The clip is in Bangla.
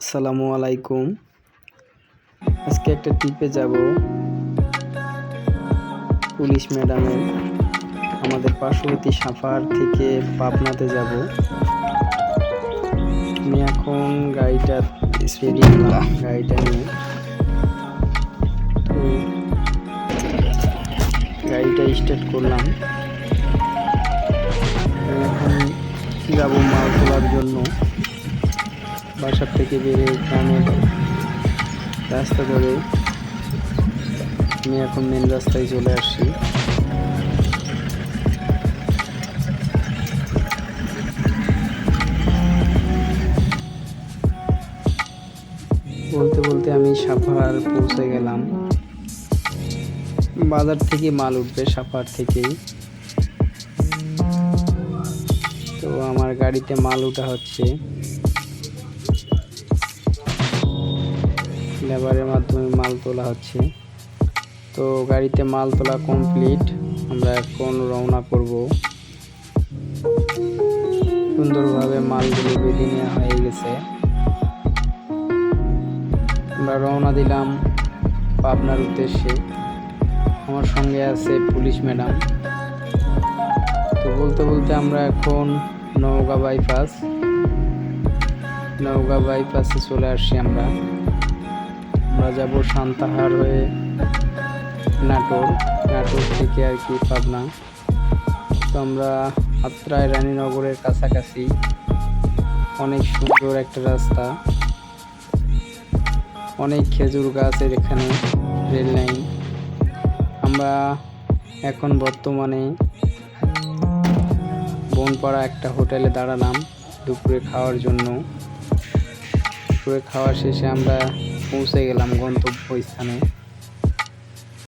আসসালামু আলাইকুম। আজকে একটা ট্রিপে যাব। পুলিশ ম্যাডামের আমাদের পার্শ্ববর্তী সাফার থেকে পাবনাতে যাব। আমি এখন গাড়িটা রেডি করলাম, গাড়িটা নিয়ে। তো গাড়িটা স্টার্ট করলাম। এখন যাব মাল তোলার জন্য। বাসার থেকে বেরিয়ে গ্রামের রাস্তা ধরে আমি এখন মেন রাস্তায় চলে আসছি। বলতে বলতে আমি সাফার পৌঁছে গেলাম। বাজার থেকে মাল উঠবে সাফার থেকেই। তো আমার গাড়িতে মাল উঠা হচ্ছে। লেবারের মাধ্যমে মাল তোলা হচ্ছে। তো গাড়িতে মাল তোলা কমপ্লিট। আমরা এখন রওনা করব। সুন্দরভাবে মালগুলো বেঁধে নেওয়া হয়ে গেছে। আমরা রওনা দিলাম পাবনার উদ্দেশ্যে। আমার সঙ্গে আছে পুলিশ ম্যাডাম। তো বলতে বলতে আমরা এখন নওগাঁ বাইপাস। নওগাঁ বাইপাসে চলে আসছি আমরা। আমরা যাব সান্তাহার হয়ে নাটোর নাটোর থেকে আর কি পাবনা। তো আমরা আত্রায় রানীনগরের কাছাকাছি। অনেক সুন্দর একটা রাস্তা। অনেক খেজুর গাছের এখানে রেল লাইন। আমরা এখন বর্তমানে বনপাড়া একটা হোটেলে দাঁড়ালাম দুপুরে খাওয়ার জন্য। দুপুরে খাওয়া শেষে আমরা পৌঁছে গেলাম গন্তব্য স্থানে